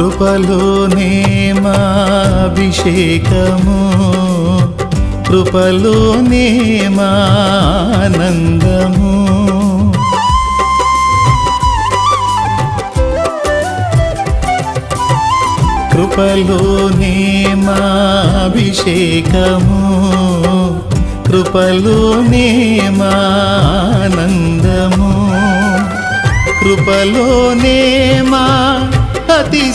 కృపలోనే మా అభిషేకము కృపలోనే మా ఆనందము కృపలోనే మా అభిషేకము కృపలోనే మా ఆనందము కృపలోనే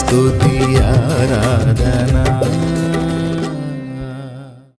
స్తుతి ఆరాధనా